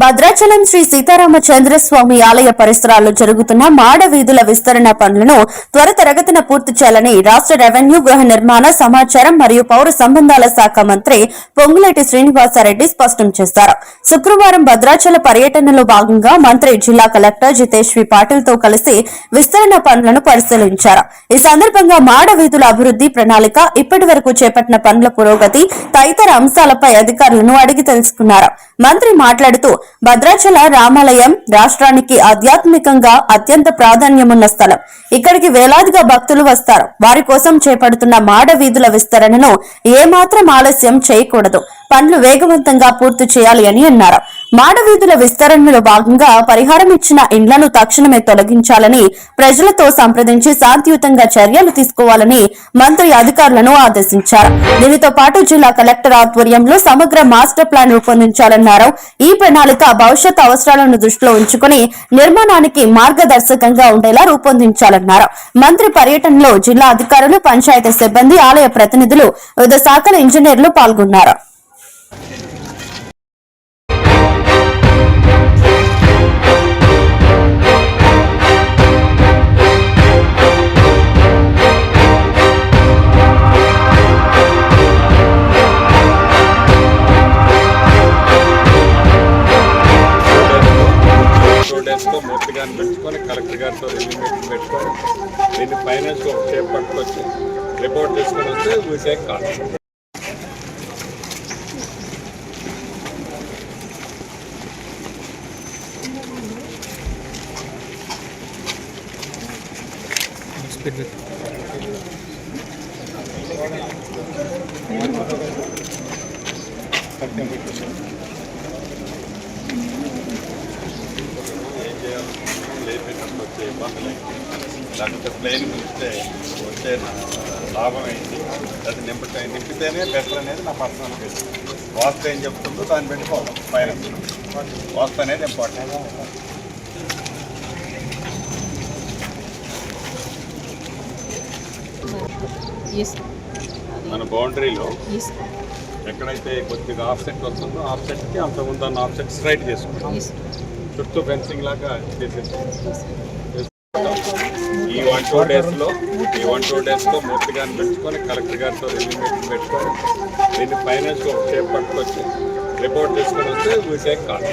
భద్రాచలం శ్రీ సీతారామచంద్రస్వామి ఆలయ పరిసరాల్లో జరుగుతున్న మాడ వీధుల విస్తరణ పనులను త్వరితగతిన పూర్తి చేయాలని రాష్ట్ర రెవెన్యూ గృహ నిర్మాణ సమాచారం మరియు పౌర సంబంధాల శాఖ మంత్రి పొంగులేటి శ్రీనివాసారెడ్డి స్పష్టం చేశారు. శుక్రవారం భద్రాచల పర్యటనలో భాగంగా మంత్రి జిల్లా కలెక్టర్ జితేష్ వి పాటిల్తో కలిసి విస్తరణ పనులను పరిశీలించారు. ఈ సందర్భంగా మాడ వీధుల అభివృద్ధి ప్రణాళిక ఇప్పటి వరకు చేపట్టిన పనుల పురోగతి తదితర అంశాలపై అధికారులను అడిగి తెలుసుకున్నారు. మంత్రి మాట్లాడుతూ భద్రాచల రామాలయం రాష్ట్రానికి ఆధ్యాత్మికంగా అత్యంత ప్రాధాన్యమున్న స్థలం. ఇక్కడికి వేలాదిగా భక్తులు వస్తారు. వారి కోసం చేపడుతున్న మాడ వీధుల విస్తరణను ఏమాత్రం ఆలస్యం చేయకూడదు. పనులు వేగవంతంగా పూర్తి చేయాలి అని అన్నారు. మాడ వీధుల విస్తరణలో భాగంగా పరిహారం ఇచ్చిన ఇండ్లను తక్షణమే తొలగించాలని ప్రజలతో సంప్రదించి శాంతియుతంగా చర్యలు తీసుకోవాలని మంత్రి అధికారులను ఆదేశించారు. దీనితో పాటు జిల్లా కలెక్టర్ ఆధ్వర్యంలో సమగ్ర మాస్టర్ ప్లాన్ రూపొందించాలన్నారు. ఈ ప్రణాళిక భవిష్యత్ అవసరాలను దృష్టిలో ఉంచుకుని నిర్మాణానికి మార్గదర్శకంగా ఉండేలా రూపొందించాలన్నారు. మంత్రి పర్యటనలో జిల్లా అధికారులు పంచాయతీ సిబ్బంది ఆలయ ప్రతినిధులు వివిధ శాఖల ఇంజనీర్లు పాల్గొన్నారు. కలెక్టర్ గారితో రివ్యూ మీటింగ్ పెట్టుకొని దీన్ని ఫైనాన్స్ ఒక షేప్ పట్టుకొచ్చి రిపోర్ట్ తీసుకొని వస్తే వీ టేక్ కాల్ ఏం చేయాలి లేపినట్టు వచ్చే ఇబ్బందులు లేకపోతే ప్లేన్ పిలిస్తే వచ్చే లాభం ఏంటి? అది నింపుతా నింపితేనే బెటర్ అనేది నా పర్సనల్ వాస్తు ఏం చెప్తుందో దాన్ని పెట్టుకోవాలి ఫైనాన్స్ వాస్తు అనేది ఇంపార్టెంట్ మన బౌండరీలో ఎక్కడైతే కొద్దిగా ఆఫ్సెట్ వస్తుందో ఆఫ్సెట్కి అంతకుముందు దాన్ని ఆఫ్సెట్ స్ట్రైట్ చేసుకుంటాం. చుట్టూ ఫెన్సింగ్ లాగా ఈ వన్ టూ డేస్లో ఈ వన్ టూ డేస్లో మూర్తి గారిని పెట్టుకొని కలెక్టర్ గారితో రివ్యూ మీటింగ్ పెట్టుకొని దీన్ని ఫైనాన్స్ ఒక షేప్ పట్టుకొచ్చి రిపోర్ట్ తీసుకొని వస్తే వీ టేక్ కాల్